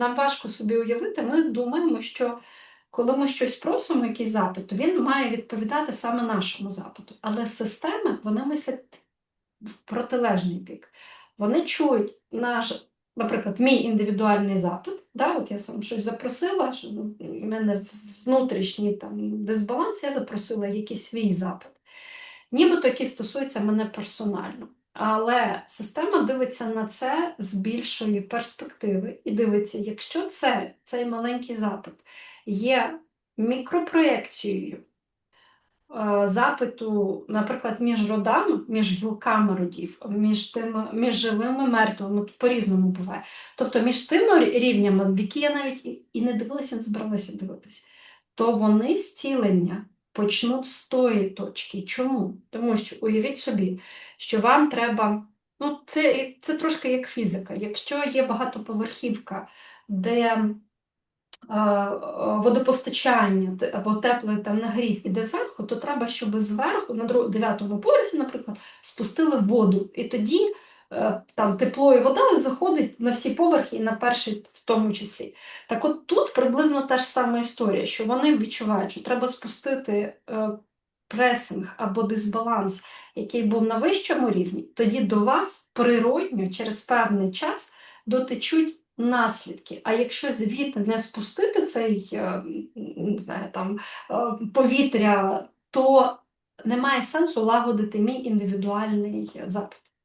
нам важко собі уявити, ми думаємо, що коли ми щось просимо, якийсь запит, то він має відповідати саме нашому запиту. Але системи вони мислять в протилежний бік. Вони чують наш, наприклад, мій індивідуальний запит. Да? От я сам щось запросила, що ну, у мене внутрішній там дисбаланс, я запросила якийсь свій запит, нібито який стосується мене персонально. Але система дивиться на це з більшої перспективи і дивиться, якщо це, цей маленький запит є мікропроекцією е, запиту, наприклад, між родами, між гілками родів, між тими, між живими мертвими, тут по-різному буває. Тобто між тими рівнями, в які я навіть і не дивилася, не збиралася дивитися, то вони зцілення почнуть з тої точки. Чому? Тому що уявіть собі, що вам треба. Ну, це, це трошки як фізика. Якщо є багатоповерхівка, де водопостачання або теплий там нагрів іде зверху, то треба, щоб зверху, на дев'ятому поверсі, наприклад, спустили воду. І тоді там тепло і вода заходить на всі поверхи і на перший в тому числі. Так от тут приблизно та ж сама історія, що вони відчувають, що треба спустити е, пресинг або дисбаланс, який був на вищому рівні, тоді до вас природньо через певний час дотечуть наслідки. А якщо звідти не спустити цей е, не знаю, там, е, повітря, то немає сенсу лагодити мій індивідуальний запит.